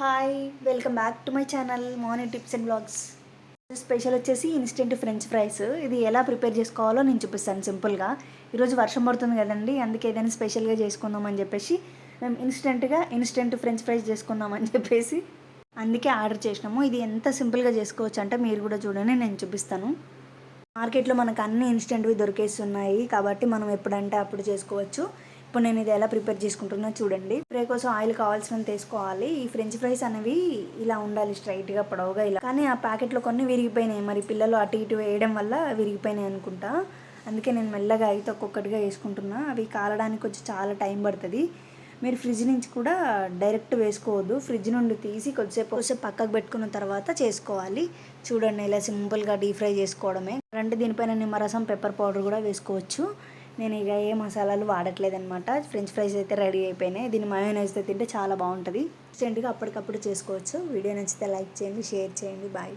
Hi welcome back to my channel morning tips and blogs special వచ్చేసి instant French fries ఇది ఎలా prepare చేసుకోవాలో నేను చూపిస్తాను సింపుల్గా. ఈరోజు వర్షం పడుతుంది కదండి అందుకే ఏదైనా స్పెషల్గా చేసుకుందామని చెప్పేసి మేము ఇన్స్టెంట్గా ఇన్స్టెంట్ ఫ్రెంచ్ ఫ్రైస్ చేసుకుందామని చెప్పేసి అందుకే ఆర్డర్ చేసినాము. ఇది ఎంత సింపుల్గా చేసుకోవచ్చు అంటే మీరు కూడా చూడండి నేను చూపిస్తాను. మార్కెట్లో మనకు అన్ని ఇన్స్టెంట్వి దొరికేస్తున్నాయి కాబట్టి మనం ఎప్పుడంటే అప్పుడు చేసుకోవచ్చు. ఇప్పుడు నేను ఇది ఎలా ప్రిపేర్ చేసుకుంటున్నా చూడండి. ఫ్రై కోసం ఆయిల్ కావాల్సినంత వేసుకోవాలి ఈ ఫ్రెంచ్ ఫ్రైస్ అనేవి ఇలా ఉండాలి స్ట్రైట్గా పొడవుగా ఇలా. కానీ ఆ ప్యాకెట్లో కొన్ని విరిగిపోయినాయి. మరి పిల్లలు అటు ఇటు వేయడం వల్ల విరిగిపోయినాయి అనుకుంటా. అందుకే నేను మెల్లగా అయితే ఒక్కొక్కటిగా వేసుకుంటున్నా. అవి కాలడానికి వచ్చి చాలా టైం పడుతుంది. మీరు ఫ్రిడ్జ్ నుంచి కూడా డైరెక్ట్ వేసుకోవద్దు. ఫ్రిడ్జ్ నుండి తీసి కొద్దిసేపు కొద్దిసేపు పక్కకు పెట్టుకున్న తర్వాత చేసుకోవాలి. చూడండి ఇలా సింపుల్గా డీప్ ఫ్రై చేసుకోవడమే. అంటే దీనిపైన నిమ్మరసం పెప్పర్ పౌడర్ కూడా వేసుకోవచ్చు. నేను ఇక ఏ మసాలాలు వాడట్లేదు అనమాట ఫ్రెంచ్ ఫ్రైస్ అయితే రెడీ అయిపోయినాయి. దీన్ని మయోనైజ్తో తింటే చాలా బాగుంటుంది. ఇన్స్టెంట్గా అప్పటికప్పుడు చేసుకోవచ్చు. వీడియో నచ్చితే లైక్ చేయండి షేర్ చేయండి. బాయ్